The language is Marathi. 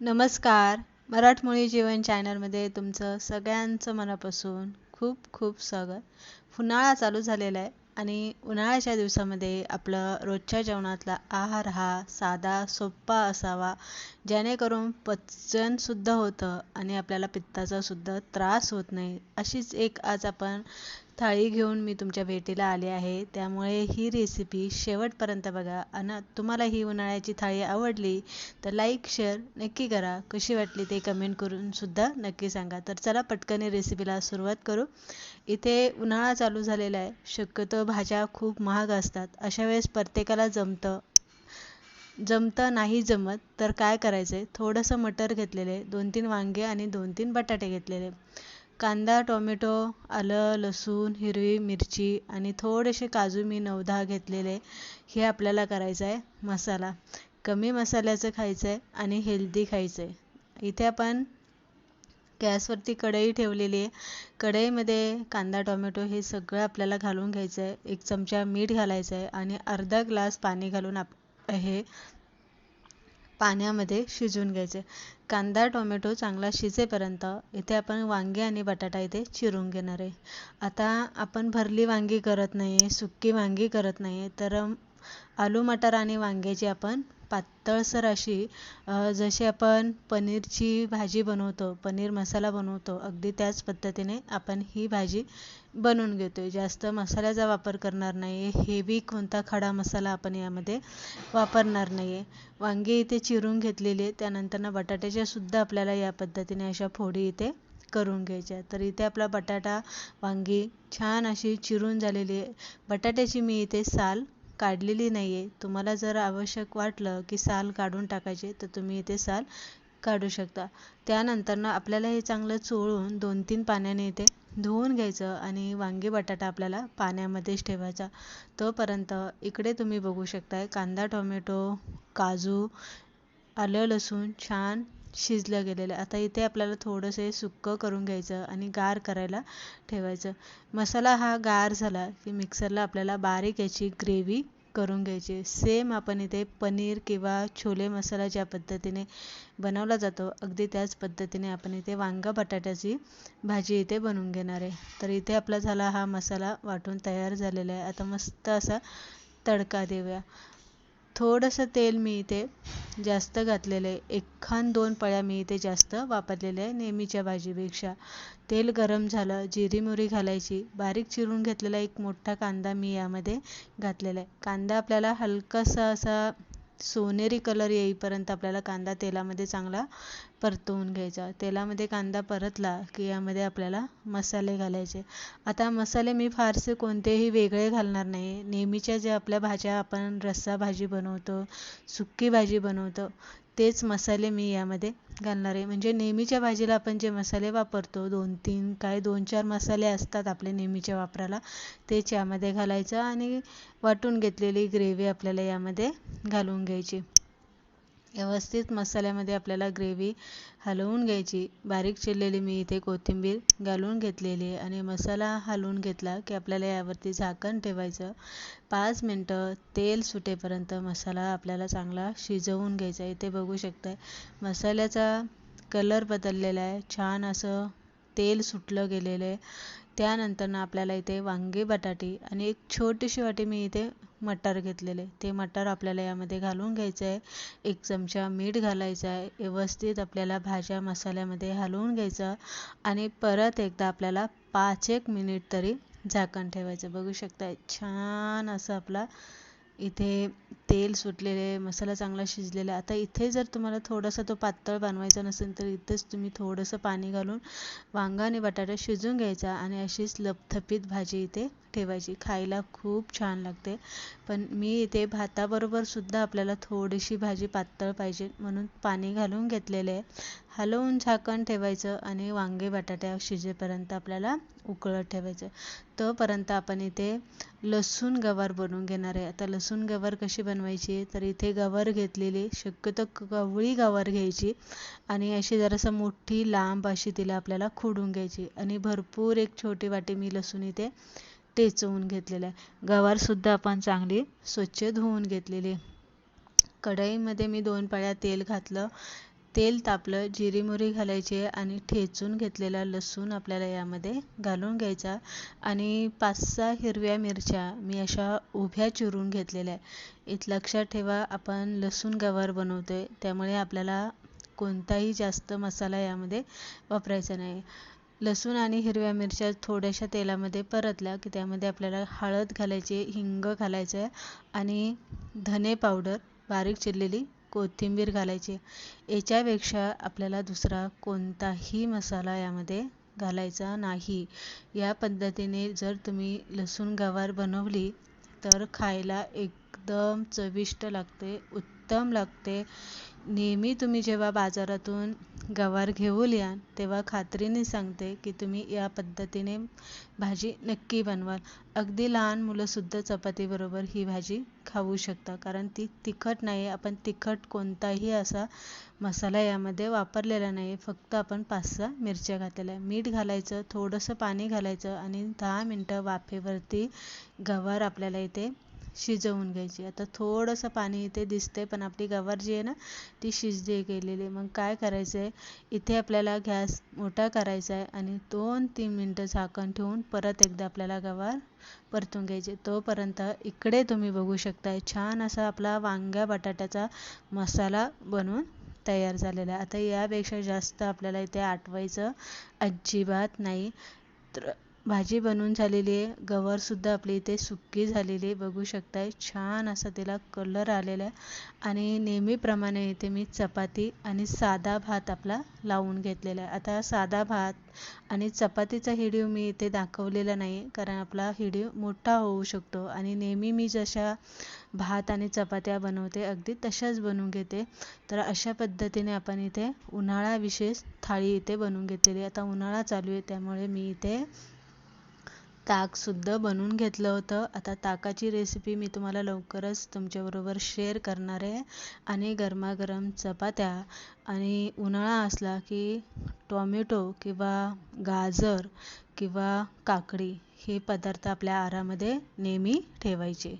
नमस्कार. मराठमोळी जीवन चॅनलमध्ये तुमचं सगळ्यांचं मनापासून खूप खूप स्वागत. उन्हाळा चालू झालेला आहे आणि उन्हाळ्याच्या दिवसामध्ये आपलं रोजच्या जेवणातला आहार हा साधा सोप्पा असावा. जेणेकरून पचनसुद्धा होतं आणि आपल्याला पित्ताचासुद्धा त्रास होत नाही. अशीच एक आज आपण थाळी घेऊन मी तुमच्या भेटीला आले आहे. त्यामुळे ही रेसिपी शेवटपर्यंत बघा. आणि तुम्हाला ही उन्हाळ्याची थाळी आवडली तर लाईक शेअर नक्की करा. कशी वाटली ते कमेंट करूनसुद्धा नक्की सांगा. तर चला पटकन रेसिपीला सुरुवात करू. इथे उन्हाळा चालू झालेला आहे. शक्यतो भाज्या खूप महाग असतात. अशा वेळेस प्रत्येकाला जमतं. जमतं नाही जमत तर काय करायचं आहे थोडंसं मटर घेतलेले दोन तीन वांगे आणि दोन तीन बटाटे घेतलेले. कांदा टोमॅटो आलं लसूण हिरवी मिरची आणि थोडेसे काजू मी नऊ दहा घेतलेले. हे आपल्याला करायचं आहे मसाला. कमी मसाल्याचं खायचं आहे आणि हेल्दी खायचं आहे इथे आपण गॅसवरती कढई ठेवलेली आहे. कढईमध्ये कांदा टोमॅटो हे सगळं आपल्याला घालून घ्यायचं आहे एक चमचा मीठ घालायचं आहे आणि अर्धा ग्लास पाणी घालून आप हे पाण्यामध्ये शिजवून घ्यायचे. कांदा टोमॅटो चांगला शिजेपर्यंत इथे आपण वांगे आणि बटाटा इथे चिरून घेणार आहे. आता आपण भरली वांगी करत नाही आहे सुकी वांगी करत नाही आहे तर आलू मटर आणि वांग्याची आपण पातळसर अशी जशी आपण पनीरची भाजी बनवतो पनीर मसाला बनवतो अगदी त्याच पद्धतीने आपण ही भाजी बनवून घेतो आहे जास्त मसाल्याचा वापर करणार नाही आहे हेवी कोणता खडा मसाला आपण यामध्ये वापरणार नाही आहे वांगी इथे चिरून घेतलेली आहे त्यानंतरनं बटाट्याच्या सुद्धा आपल्याला या पद्धतीने अशा फोडी इथे करून घ्यायच्या. तर इथे आपला बटाटा वांगी छान अशी चिरून झालेली आहे. बटाट्याची मी इथे साल काढलेली नाही आहे तुम्हाला जर आवश्यक वाटलं की साल काढून टाकायचे तर तुम्ही इथे साल काढू शकता. त्यानंतर आपल्याला हे चांगलं चोळून दोन तीन पाण्याने इथे धुवून घ्यायचं आणि वांगी बटाटा आपल्याला पाण्यामध्येच ठेवायचा. तोपर्यंत इकडे तुम्ही बघू शकताय कांदा टोमॅटो काजू आलं लसूण छान शिजलं गेलेलं आता इथे आपल्याला थोडंसं सुक्कं करून घ्यायचं आणि गार करायला ठेवायचं. मसाला हा गार झाला की मिक्सरला आपल्याला बारीक याची ग्रेव्ही करून घ्यायची. सेम आपण इथे पनीर किंवा छोले मसाला ज्या पद्धतीने बनवला जातो अगदी त्याच पद्धतीने आपण इथे वांगा बटाट्याची भाजी इथे बनवून घेणार आहे. तर इथे आपला झाला हा मसाला वाटून तयार झालेला आहे. आता मस्त असा तडका देऊया. थोडंसं तेल मी इथे जास्त घातलेलं आहे. एखान दोन पळ्या मी इथे जास्त वापरलेल्या आहे नेहमीच्या भाजीपेक्षा. तेल गरम झालं जिरी मोहरी घालायची. बारीक चिरून घेतलेला एक मोठा कांदा मी यामध्ये घातलेला आहे. कांदा आपल्याला हलकासा असा सोनेरी कलर येईपर्यंत आपल्याला कांदा तेलामध्ये चांगला परतवून घ्यायचा. तेलामध्ये कांदा परतला की यामध्ये आपल्याला मसाले घालायचे. आता मसाले मी फारसे कोणतेही वेगळे घालणार नाही. नेहमीच्या ज्या आपल्या भाज्या आपण रस्सा भाजी बनवतो सुक्की भाजी बनवतो तेच मसाले मी यामध्ये घालणारे म्हणजे नेहमीच्या भाजीला आपण जे मसाले वापरतो दोन तीन काय दोन चार मसाले असतात आपले नेहमीच्या वापराला तेच यामध्ये घालायचं आणि वाटून घेतलेली ग्रेव्ही आपल्याला यामध्ये घालून घ्यायची. व्यवस्थित मसाल्यामध्ये आपल्याला ग्रेव्ही हलवून घ्यायची. बारीक चिरलेली मी इथे कोथिंबीर घालून घेतलेली आहे आणि मसाला हलवून घेतला की आपल्याला यावरती झाकण ठेवायचं. पाच मिनटं तेल सुटेपर्यंत मसाला आपल्याला चांगला शिजवून घ्यायचा इथे बघू शकताय मसाल्याचा कलर बदललेला आहे. छान असं तेल सुटलं गेलेलं आहे. त्यानंतर आपल्याला इथे वांगे बटाटे आणि एक छोटीशी वाटी मी इथे मटार घेतलेले. ते मटार आपल्याला यामध्ये घालून घ्यायचं आहे एक चमचा मीठ घालायचं आहे व्यवस्थित आपल्याला भाज्या मसाल्यामध्ये हलवून घ्यायचं. आणि परत एकदा आपल्याला पाच एक मिनिट तरी झाकण ठेवायचं. बघू शकता छान असं आपला इथे तेल सुटलेले मसाला चांगला शिजलेला. आता इथे जर तुम्हाला थोडासा तो पातळ बनवायचा नसेल तर इथेच तुम्ही थोडंसं पाणी घालून वांगा आणि बटाटा शिजून घ्यायचा आणि अशीच लपथपीत भाजी इथे ठेवायची. खायला खूप छान लागते. पण मी इथे भाताबरोबर सुद्धा आपल्याला थोडीशी भाजी पातळ पाहिजे म्हणून पाणी घालून घेतलेले आहे. हलवून झाकण ठेवायचं आणि वांगे बटाट्या शिजेपर्यंत आपल्याला उकळत ठेवायचं. तोपर्यंत आपण इथे लसूण गवार बनवून घेणार आहे. आता लसूण गवार कशी बनवायची? तर इथे गवार घेतलेली शक्यतो कवळी गवार घ्यायची आणि अशी जरासं मोठी लांब अशी तिला आपल्याला खोडून घ्यायची आणि भरपूर एक छोटी वाटी मी लसूण इथे टेचवून घेतलेलं आहे. गवारसुद्धा आपण चांगली स्वच्छ धुवून घेतलेली कढईमध्ये मी दोन पळ्या तेल घातलं. तेल तापलं जिरी मोहरी घालायची आणि ठेचून घेतलेला लसूण आपल्याला यामध्ये घालून घ्यायचा. आणि पाच सहा हिरव्या मिरच्या मी अशा उभ्या चिरून घेतलेल्या आहे इथं लक्षात ठेवा आपण लसूण गवार बनवतो आहे त्यामुळे आपल्याला कोणताही जास्त मसाला यामध्ये वापरायचा नाही. लसूण आणि हिरव्या मिरच्या थोड्याशा तेलामध्ये परतल्या की त्यामध्ये आपल्याला हळद घालायची हिंग घालायचं आहे आणि धने पावडर बारीक चिरलेली कोथिंबीर घालायची. याच्यापेक्षा आपल्याला दुसरा कोणताही मसाला यामध्ये घालायचा नाही. या पद्धतीने जर तुम्ही लसूण गवार बनवली तर खायला एकदम चविष्ट लागते उत्तम लागते. नेहमी तुम्ही जेव्हा बाजारातून गवार घेऊन याल तेव्हा खात्रीने सांगते की तुम्ही या पद्धतीने भाजी नक्की बनवाल. अगदी लहान मुलंसुद्धा चपातीबरोबर ही भाजी खाऊ शकता कारण ती तिखट नाही आपण तिखट कोणताही असा मसाला यामध्ये वापरलेला नाही फक्त आपण पाच सहा मिरच्या घातलेल्या आहे मीठ घालायचं थोडंसं पाणी घालायचं आणि दहा मिनटं वाफेवरती गवार आपल्याला इथे शिजवून घ्यायची. आता थोडंसं पाणी इथे दिसतंय पण आपली गवार जी आहे ना ती शिजली गेलेली मग काय करायचं आहे इथे आपल्याला गॅस मोठा करायचा आहे आणि दोन तीन मिनटं झाकण ठेवून परत एकदा आपल्याला गवार परतून घ्यायचे. तोपर्यंत इकडे तुम्ही बघू शकताय छान असा आपला वांग्या बटाट्याचा मसाला बनवून तयार झालेला आहे. आता यापेक्षा जास्त आपल्याला इथे आटवायचं अजिबात नाही. तर भाजी बनवून झालेली आहे. गवारसुद्धा आपली इथे सुक्की झालेली आहे. बघू शकताय छान असा तिला कलर आलेला आहे. आणि नेहमीप्रमाणे इथे मी चपाती आणि साधा भात आपला लावून घेतलेला आहे. आता साधा भात आणि चपातीचा हिडीव मी इथे दाखवलेला नाही कारण आपला हिडीव मोठा होऊ शकतो. आणि नेहमी मी जशा भात आणि चपात्या बनवते अगदी तशाच बनवून घेते. तर अशा पद्धतीने आपण इथे उन्हाळा विशेष थाळी इथे बनवून घेतलेली आता उन्हाळा चालू आहे त्यामुळे मी इथे ताकसुद्धा बनवून घेतलं होतं. आता ताकाची रेसिपी मी तुम्हाला लवकरच तुमच्याबरोबर शेअर करणार आहे. आणि गरमागरम चपात्या आणि उन्हाळा असला की टॉमॅटो किंवा गाजर किंवा काकडी हे पदार्थ आपल्या आहारामध्ये नेहमी ठेवायचे.